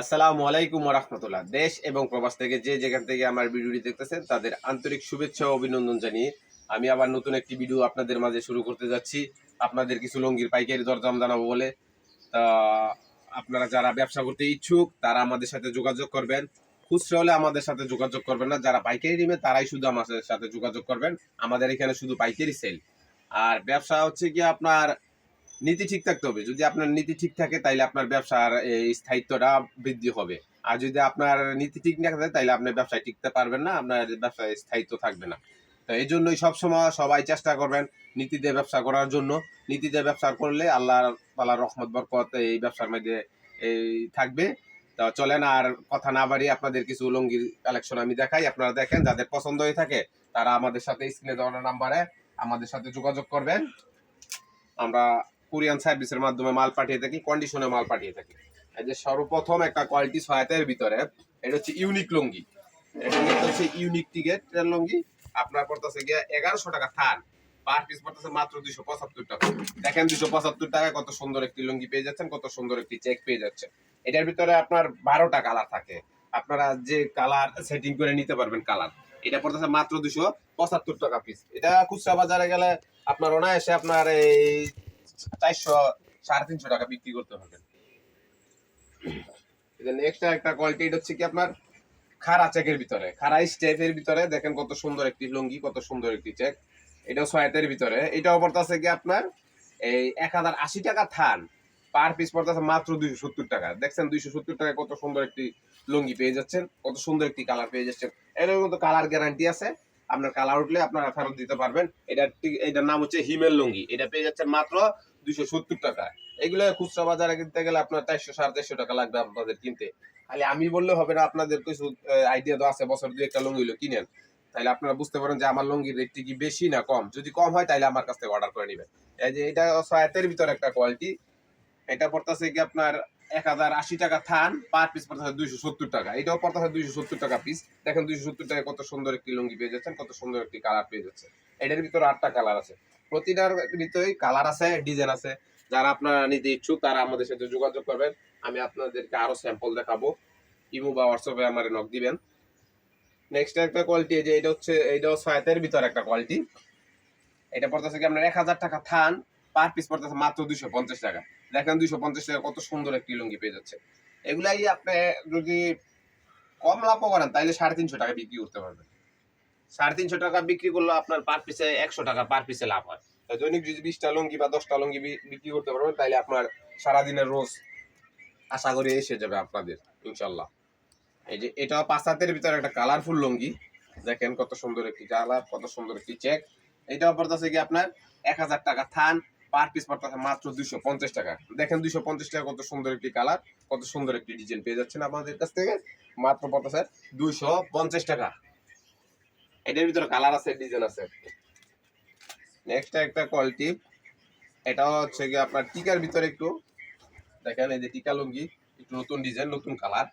আসসালামু আলাইকুম রহমতুল্লাহ। দেশ এবং প্রবাস থেকে যে যেখান থেকে আমার ভিডিওটি দেখতেছেন, তাদের আন্তরিক শুভেচ্ছা ও অভিনন্দন জানিয়ে আমি আবার নতুন একটি ভিডিও আপনাদের মাঝে শুরু করতে যাচ্ছি। আপনাদের কিছু লঙ্গির পাইকারি দরদাম জানাব বলে। তা, আপনারা যারা ব্যবসা করতে ইচ্ছুক, তারা আমাদের সাথে যোগাযোগ করবেন। খুচরা হলে আমাদের সাথে যোগাযোগ করবেন না। যারা পাইকারি নেবে, তারাই শুধু আমাদের সাথে যোগাযোগ করবেন। আমাদের এখানে শুধু পাইকারি সেল আর ব্যবসা হচ্ছে কি আপনার নীতি ঠিক থাকতে হবে। যদি আপনার নীতি ঠিক থাকে, তাইলে আপনার ব্যবসার স্থায়িত্বটা বৃদ্ধি হবে। আর যদি আপনার নীতি ঠিক না থাকে, তাইলে আপনার ব্যবসায় টিকতে পারবেন না, আপনার ব্যবসায় স্থায়িত্ব থাকবে না। তো এই জন্যই সবসময় সবাই চেষ্টা করবেন নীতিতে ব্যবসা করার জন্য। নীতিতে ব্যবসা করলে আল্লাহ তালা রহমত, বরকত এই ব্যবসার মধ্যে এই থাকবে। তো চলেন আর কথা না বাড়িয়ে আপনাদের কিছু লঙ্গির কালেকশন আমি দেখাই। আপনারা দেখেন, যাদের পছন্দ হয়ে থাকে, তারা আমাদের সাথে স্ক্রিনে দেওয়ার নাম্বারে আমাদের সাথে যোগাযোগ করবেন। আমরা কোরিয়ান সার্ভিসের মাধ্যমে মাল পাঠিয়ে থাকি কন্ডিশনে মাল পাঠিয়ে থাকি। যে সর্বপ্রথম একটা কোয়ালিটি সহায়তার ভিতরে, এটা হচ্ছে ইউনিক লুঙ্গি। হচ্ছে ইউনিক টিকেট লুঙ্গি। আপনার পড়তেছে গিয়ে এগারোশো টাকা থান। পার পিস পড়তেছে মাত্র দুইশো পঁচাত্তর টাকা। দেখেন দুইশো পঁচাত্তর টাকায় কত সুন্দর একটি লুঙ্গি পেয়ে যাচ্ছেন, কত সুন্দর একটি চেক পেয়ে যাচ্ছেন। এটার ভিতরে আপনার বারোটা কালার থাকে। আপনারা যে কালার সেটিং করে নিতে পারবেন কালার এটা পড়তেছে মাত্র দুশো পঁচাত্তর টাকা পিস এটা খুচরা বাজারে গেলে আপনার অনায়াসে আপনার এই চারশো সাড়ে তিনশো টাকা বিক্রি করতে নেক্সট একটা কোয়ালিটি হচ্ছে কি আপনার? খাড়া চেকের ভিতরে খাড়া স্টেপের ভিতরে। দেখেন কত সুন্দর একটি লুঙ্গি কত সুন্দর একটি চেক এটাও ছয়াতের ভিতরে। এটাও পড়তেছে কি আপনার? এই এক হাজার আশি টাকা থান। পার পিস পড়তেছে মাত্র দুইশো সত্তর টাকা। দেখছেন দুইশো সত্তর টাকায় কত সুন্দর একটি লুঙ্গি পেয়ে যাচ্ছেন কত সুন্দর একটি কালার পেয়ে যাচ্ছেন। এর মতো কালার গ্যারান্টি আছে। আপনার কালার উঠলে আপনারা ফেরত দিতে পারবেন। এটা এটার নাম হচ্ছে হিমেল লুঙ্গি। এটা পেয়ে যাচ্ছেন মাত্র দুইশো সত্তর টাকা। এগুলো খুচরা বাজারে কিনতে গেলে আপনার চারশো, সাড়ে চারশো টাকা লাগবে আপনাদের কিনতে। আমি বললে হবে না, আপনাদের কিছু আইডিয়া তো আছে, বছর একটা কিনেন। তাহলে আপনারা বুঝতে পারেন যে আমার রেটটি কি বেশি না কম। যদি কম হয় তাহলে আমার কাছ থেকে অর্ডার করে নেবেন। এই যে এটা একটা কোয়ালিটি এটা পড়তেছে কি আপনার এক হাজার আশি টাকা থান পার পিস পড়তেছে দুইশো সত্তর টাকা। এটাও পড়তেছে দুইশো সত্তর টাকা পিস দেখেন দুইশো সত্তর টাকা কত সুন্দর একটি লুঙ্গি পেয়ে যাচ্ছেন, কত সুন্দর একটি কালার পেয়ে যাচ্ছে এটার ভিতরে আটটা কালার আছে। প্রতিটার ভিতরেই কালার আছে ডিজাইন আছে। যারা আপনারা নিতে ইচ্ছুক, তারা আমাদের সাথে যোগাযোগ করবেন। আমি আপনাদেরকে আরও স্যাম্পল দেখাবো। ইমো বা হোয়াটসঅ্যাপে আমার নক দিবেন। নেক্সট একটা কোয়ালিটি যে এটা হচ্ছে, এইটাও ছয়াতের ভিতরে একটা কোয়ালিটি এটা পড়তেছে কি আপনার এক হাজার টাকা থান পার পিস পড়তেছে মাত্র দুইশো পঞ্চাশ টাকা। দেখেন দুইশো পঞ্চাশ টাকা কত সুন্দর একটি লুঙ্গি পেয়ে যাচ্ছে। এগুলাই আপনি যদি কম লাভ করেন তাহলে সাড়ে তিনশো টাকা বিক্রি করতে পারবেন। সাড়ে তিনশো টাকা বিক্রি করলে, আপনার পার পিসে একশো টাকা পার পিসে লাভ হয়। দৈনিক যদি বিশটা লুঙ্গি বা দশটা লুঙ্গি বিক্রি করতে পারবেন তাহলে আপনার সারাদিনের রোজ আশা করি এসে যাবে আপনাদের, ইনশাল্লাহ। এই যে এটা পাঁচ হাতের ভিতরে একটা কালারফুল লুঙ্গি। দেখেন কত সুন্দর একটি কালার কত সুন্দর একটি চেক এটাও পড়তেছে কি আপনার এক হাজার টাকা থান পার পিস পড়তেছে মাত্র দুইশো পঞ্চাশ টাকা। দেখেন দুইশো পঞ্চাশ টাকা কত সুন্দর একটি কালার কত সুন্দর একটি ডিজাইন পেয়ে যাচ্ছেন আপনাদের কাছ থেকে। মাত্র পড়তেছে দুইশো পঞ্চাশ টাকা। এটার ভিতরে কালার আছে ডিজাইন আছে। নেক্সট একটা কোয়ালিটি এটাও হচ্ছে কি আপনার টিকার ভিতরে একটু। দেখেন, এই যে টিকা লুঙ্গি, একটু নতুন ডিজাইন নতুন কালার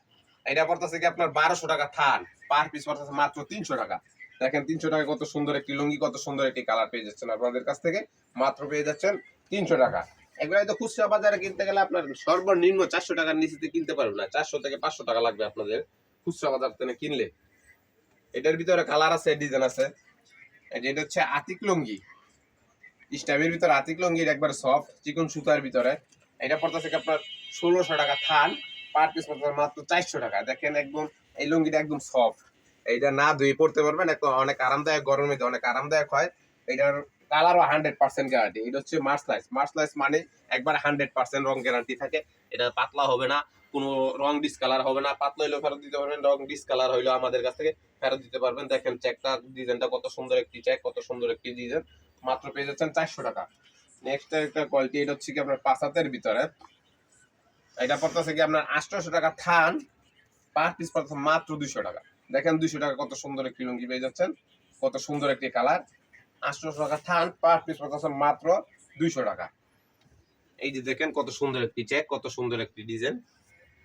এটা পড়তেছে কি আপনার বারোশো টাকা থান। পার পিস পড়তেছে মাত্র তিনশো টাকা। দেখেন, তিনশো টাকা কত সুন্দর একটি লুঙ্গি, কত সুন্দর একটি কালার পেয়ে যাচ্ছেন আপনাদের কাছ থেকে। মাত্র পেয়ে যাচ্ছেন তিনশো টাকা। এগুলাই তো খুচরা বাজারে কিনতে গেলে আপনার সর্বনিম্ন চারশো টাকার নিচেতে কিনতে পারবেন না। চারশো থেকে পাঁচশো টাকা লাগবে আপনাদের খুচরা বাজার থেকে কিনলে। এটার ভিতরে কালার আছে ডিজাইন আছে। এটা হচ্ছে আতিক লুঙ্গি। স্টামের ভিতরে আতিক লুঙ্গির একবার সফট চিকন সুতার ভিতরে। এটা পড়তেছে আপনার ষোলোশো টাকা থান পার পিস পড়তেছে মাত্র চারশো টাকা। দেখেন একদম, এই লুঙ্গিটা একদম সফট এইটা না ধুয়ে পড়তে পারবেন, একদম অনেক আরামদায়ক গরমে অনেক আরামদায়ক হয়। এটার কালারও হান্ড্রেড পার্সেন্ট গ্যারান্টি এটা হচ্ছে মার্সলাইস মার্সলাইস মানে একবার হান্ড্রেড পার্সেন্ট রং গ্যারান্টি থাকে। এটা পাতলা হবে না। কোনো রং ডিসকালার হবে না, পাতলা হইলেও ফেরত দিতে পারবেন রং ডিসকালার হইলেও আমাদের কাছ থেকে ফেরত দিতে পারবেন। দেখেন চেকটা ডিজাইনটা কত সুন্দর একটি চেক কত সুন্দর একটি ডিজাইন মাত্র পেয়ে যাচ্ছেন চারশো টাকা। নেক্সট একটা কোয়ালিটি এটা হচ্ছে কি আপনার পাঁচ হাতের ভিতরে। এটা পড়তেছে কি আপনার আটশোশো টাকা থান পার পিস পড়তেছে মাত্র দুইশো টাকা। দেখেন দুইশো টাকা কত সুন্দর একটি লুঙ্গি পেয়ে যাচ্ছেন, কত সুন্দর একটি কালার আটশোশো টাকা থান পার পিস পড়তেছে মাত্র দুইশো টাকা। এই যে দেখেন কত সুন্দর একটি চেক কত সুন্দর একটি ডিজাইন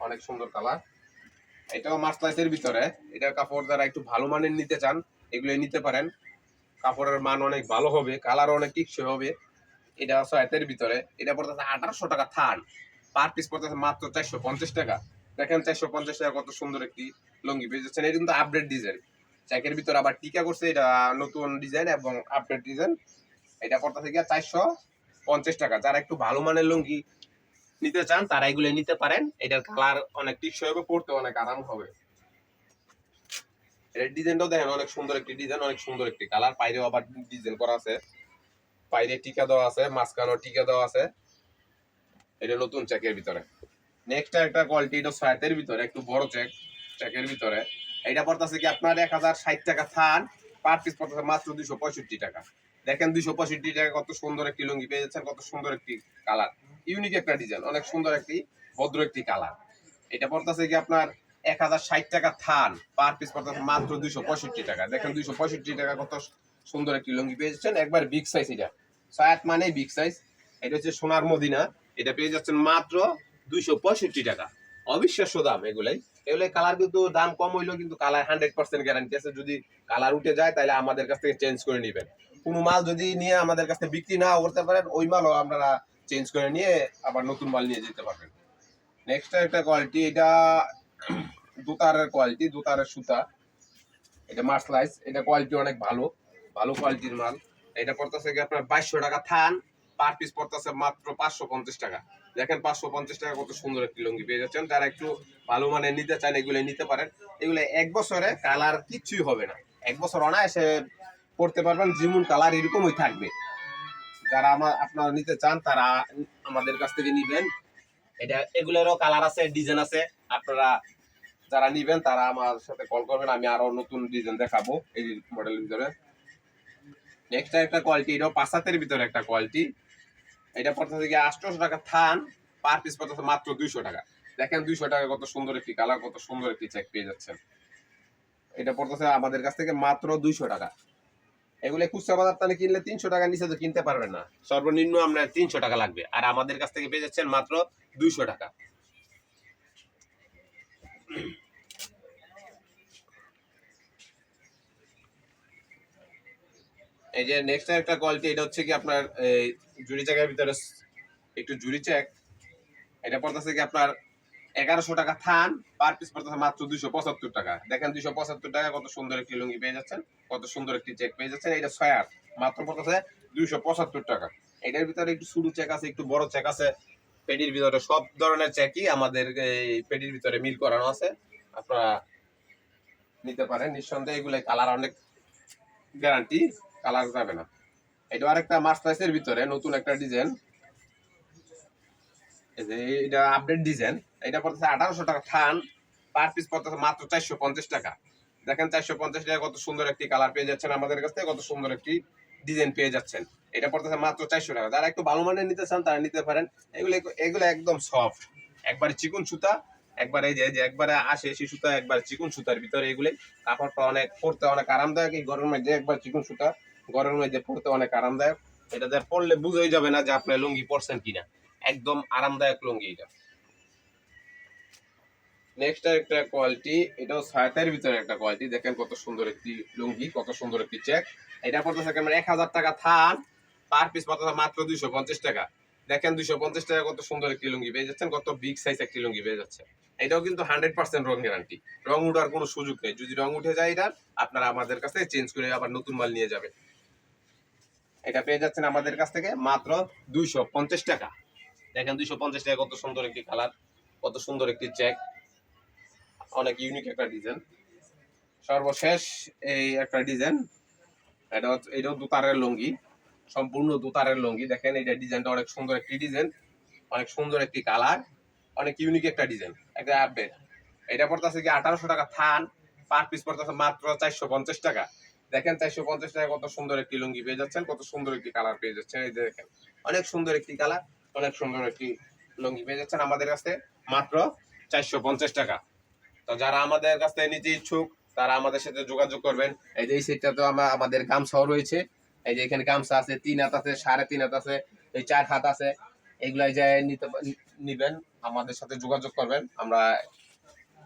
অনেক সুন্দর কালার। এটাও মার্সলাইসের ভিতরে। এটা কাপড় যারা একটু ভালো মানের নিতে চান এগুলো নিতে পারেন। কাপড়ের মান অনেক ভালো হবে, কালার অনেক টিকসই হবে। এটা ছয়াতের ভিতরে। এটা পড়তেছে আঠারোশো টাকা থান। পার পিস পড়তেছে মাত্র চারশো পঞ্চাশ টাকা। দেখেন চারশো পঞ্চাশ টাকা কত সুন্দর একটি লুঙ্গি। পেয়ে যাচ্ছেন এটা কিন্তু আপডেট ডিজাইন চ্যাকের ভিতরে আবার টিকা করছে এটা নতুন ডিজাইন এবং আপডেট ডিজাইন এটা পড়তে থেকে চারশো পঞ্চাশ টাকা। যারা একটু ভালো মানের লুঙ্গি নিতে চান, তারা এগুলো নিতে পারেন। এটার কালার অনেক টিকসই হবে পড়তে অনেক আরাম হবে। এর ডিজাইনটাও দেখেন, অনেক সুন্দর একটি ডিজাইন অনেক সুন্দর একটি কালার বাইরেও আবার ডিজাইন করা আছে। বাইরে টিকা দেওয়া আছে, মাঝখানেও টিকা দেওয়া আছে। এটা নতুন চেকের ভিতরে। নেক্সট একটা কোয়ালিটি এটা ছয়াতের ভিতরে, একটু বড় চেক চেকের ভিতরে। এটা পড়তেছে কি আপনার এক হাজার ষাট টাকা থান পার পিস পড়তেছে মাত্র দুইশো পঁয়ষট্টি টাকা। দেখেন দুইশো পঁয়ষট্টি টাকা কত সুন্দর একটি লুঙ্গি পেয়ে যাচ্ছেন, কত সুন্দর একটি কালার ইউনিক একটা ডিজাইন, অনেক সুন্দর একটি, ভদ্র একটি কালার। এটা পড়তেছে কি আপনার এক হাজার ষাট টাকা থান, পার পিস পড়তেছে মাত্র দুইশো পঁয়ষট্টি টাকা। দেখেন দুইশো পঁয়ষট্টি টাকা কত সুন্দর একটি লুঙ্গি পেয়ে যাচ্ছেন, একবার বিগ সাইজ এটা। সায়াত মানে বিগ সাইজ। এটা হচ্ছে সোনার মদিনা, এটা পেয়ে যাচ্ছেন মাত্র দুইশো পঁয়ষট্টি টাকা। অবিশ্বাস্য দাম এগুলাই। এগুলাই কালার কিন্তু দাম কম হইলেও কিন্তু কালার হান্ড্রেড পার্সেন্ট গ্যারান্টি আছে। যদি কালার উঠে যায়, তাহলে আমাদের কাছ থেকে চেঞ্জ করে নেবেন। কোনো মাল যদি নিয়ে আমাদের কাছ থেকে বিক্রি না করতে পারেন, ওই মালও আপনারা চেঞ্জ করে নিয়ে আবার নতুন মাল নিয়ে যেতে পারবেন। নেক্সট একটা কোয়ালিটি এটা দুতারের কোয়ালিটি দুতারের সুতা। এটা মার্সলাইজ এটা কোয়ালিটি অনেক ভালো ভালো কোয়ালিটির মাল। এটা পড়তেছে কি আপনার বাইশশো টাকা থান পার পিস পড়তেছে মাত্র পাঁচশো পঞ্চাশ টাকা। দেখেন পাঁচশো পঞ্চাশ টাকা কত সুন্দর একটি লুঙ্গি পেয়ে যাচ্ছেন। যারা একটু ভালো মানে নিতে চান, এগুলো নিতে পারেন। এগুলো এক বছরে কালার কিচ্ছুই হবে না। এক বছর অনায়াসে পড়তে পারবেন, যেমন কালার এরকমই থাকবে। যারা আমার আপনারা নিতে চান, তারা আমাদের কাছ থেকে নিবেন। এটা, এগুলোরও কালার আছে ডিজাইন আছে। আপনারা যারা নিবেন, তারা আমার সাথে কল করবেন, আমি আরও নতুন ডিজাইন দেখাবো এই মডেলের ভিতরে। নেক্সট একটা কোয়ালিটি এটাও পাঁচাতের ভিতরে একটা কোয়ালিটি এটা পড়তেছে গিয়ে আটশোশো টাকা থান পার পিস পড়তেছে মাত্র দুইশো টাকা। দেখেন দুইশো টাকা কত সুন্দর একটি কালার কত সুন্দর একটি চেক পেয়ে যাচ্ছেন। এটা পড়তেছে আমাদের কাছ থেকে মাত্র দুইশো টাকা। এগুলো খুচরা বাজার তাহলে কিনলে তিনশো টাকা নিচে তো কিনতে পারবেন না। সর্বনিম্ন আপনার তিনশো টাকা লাগবে। আর আমাদের কাছ থেকে পেয়ে যাচ্ছেন মাত্র দুইশো টাকা। এই যে নেক্সট একটা কোয়ালিটি এটা হচ্ছে কি আপনার জুড়ি চেকের ভিতরে একটু জুড়ি চেক। এটা পড়তেছে কি আপনার এগারোশো টাকা থান পার পিস পড়তেছে মাত্র দুইশো পঁচাত্তর টাকা। দেখেন দুইশো পঁচাত্তর টাকা কত সুন্দর একটি লুঙ্গি পেয়ে যাচ্ছেন, কত সুন্দর একটি চেক পেয়ে যাচ্ছেন। এটা ছয় আট, মাত্র পড়তেছে দুইশো পঁচাত্তর টাকা। এটার ভিতরে একটু সরু চেক আছে, একটু বড় চেক আছে। পেটির ভিতরে সব ধরনের চেকই আমাদের এই পেটির ভিতরে মিল করানো আছে। আপনারা নিতে পারেন, নিঃসন্দেহে এগুলো কালার অনেক গ্যারান্টি কালার যাবে না। এটা আরেকটা মাস্টার্সের ভিতরে, নতুন একটা ডিজাইন এটা আপডেট ডিজাইন এটা পড়তেছে আঠারোশো টাকা থান পার পিস পড়তেছে মাত্র চারশো পঞ্চাশ টাকা। দেখেন চারশো পঞ্চাশ টাকা কত সুন্দর একটি কালার পেয়ে যাচ্ছেন আমাদের কাছ থেকে, কত সুন্দর একটি ডিজাইন পেয়ে যাচ্ছেন। এটা পড়তেছে মাত্র চারশো টাকা। যারা একটু ভালো মানের নিতে চান, তারা নিতে পারেন। এগুলো এগুলো একদম সফট একবার চিকন সুতা, একবার এই যে একবারে আসে সেই সুতা, একবার চিকন সুতার ভিতরে এগুলো কাপড়টা অনেক, পরতে অনেক আরামদায়ক। এই গরমের মধ্যে একবার চিকন সুতা গরমের মধ্যে পরতে অনেক আরামদায়ক। এটা যে পরলে বুঝেই যাবে না যে আপনি লুঙ্গি পরছেন কিনা। একদম আরামদায়ক লুঙ্গি এটা। নেক্সট একটা কোয়ালিটি এটাও সায়াতের ভিতরে একটা কোয়ালিটি দেখেন কত সুন্দর একটি লুঙ্গি, কত সুন্দর একটি চেক এটা পড়তেছে কেমন এক হাজার টাকা থান পার পিস পড়তেছে মাত্র দুইশো পঞ্চাশ টাকা। দেখেন দুইশো পঞ্চাশ টাকা কত সুন্দর একটি লুঙ্গি পেয়ে যাচ্ছেন, কত বিগ সাইজ একটি লুঙ্গি পেয়ে যাচ্ছে এটাও কিন্তু হান্ড্রেড পার্সেন্ট রং গ্যারান্টি রং উঠার কোনো সুযোগ নেই। যদি রং উঠে যায় এটা, আপনারা আমাদের কাছে চেঞ্জ করে আবার নতুন মাল নিয়ে যাবে এটা পেয়ে যাচ্ছেন আমাদের কাছ থেকে মাত্র দুইশো পঞ্চাশ টাকা। দেখেন দুইশো পঞ্চাশ টাকা কত সুন্দর একটি কালার কত সুন্দর একটি চেক অনেক ইউনিক একটা ডিজাইন সর্বশেষ এই একটা ডিজাইন এটা হচ্ছে, এটাও দুতারের লুঙ্গি, সম্পূর্ণ দুতারের লুঙ্গি। দেখেন, এটা ডিজাইনটা অনেক সুন্দর একটি ডিজাইন অনেক সুন্দর একটি কালার অনেক ইউনিক একটা ডিজাইন একটা আপডেট এটা পড়তেছে কি আঠারোশো টাকা থান পার পিস পড়তেছে মাত্র চারশো পঞ্চাশ টাকা। দেখেন, চারশো পঞ্চাশ টাকা কত সুন্দর একটি লুঙ্গি পেয়ে যাচ্ছেন, কত সুন্দর একটি কালার পেয়ে যাচ্ছেন। এই যে দেখেন, অনেক সুন্দর একটি কালার অনেক সুন্দর একটি লুঙ্গি পেয়ে যাচ্ছেন আমাদের কাছে, মাত্র চারশো পঞ্চাশ টাকা। তো যারা আমাদের কাছ থেকে নিতে ইচ্ছুক, তারা আমাদের সাথে যোগাযোগ করবেন। এই যে এই সেটটা তো আমাদের গামছাও রয়েছে। এই যে এখানে গামছা আছে, তিন হাত আছে, সাড়ে তিন হাত আছে, এই চার হাত আছে। এগুলাই যে নিতে নিবেন, আমাদের সাথে যোগাযোগ করবেন। আমরা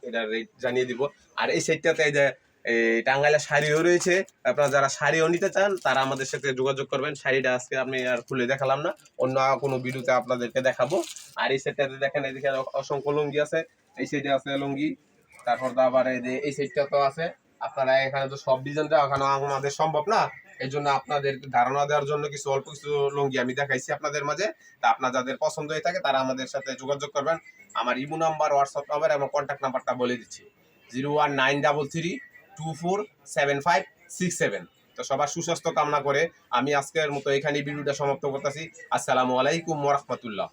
এটা রেট জানিয়ে দিব। আর এই সেটটাতে এই যে, এই টাঙ্গাইলের শাড়িও রয়েছে। আপনারা যারা শাড়িও নিতে চান, তারা আমাদের সাথে যোগাযোগ করবেন। শাড়িটা আজকে আমি আর খুলে দেখালাম না। অন্য কোনো ভিডিওতে আপনাদেরকে দেখাবো। আর এই সেটটাতে দেখেন এদিকে অসংখ্য লুঙ্গি আছে। এই সাইডে আছে লুঙ্গি তারপর তো আবার এই যে এই সাইডটা তো আছে। আপনারা এখানে তো সব ডিজাইনটা ওখানে আমাদের সম্ভব না। এই জন্য আপনাদের ধারণা দেওয়ার জন্য কিছু অল্প কিছু লুঙ্গি আমি দেখাইছি আপনাদের মাঝে। তা আপনার যাদের পছন্দ হয়ে থাকে, তারা আমাদের সাথে যোগাযোগ করবেন। আমার ইমো নাম্বার হোয়াটসঅ্যাপ নাম্বার এবং কন্ট্যাক্ট নাম্বারটা বলে দিচ্ছি। Zero one nine double three two four seven five six seven তো সবার সুস্বাস্থ্য কামনা করে আমি আজকের মতো এখানে ভিডিওটা সমাপ্ত করতেছি। আসসালামু আলাইকুম ওরহমতুল্লাহ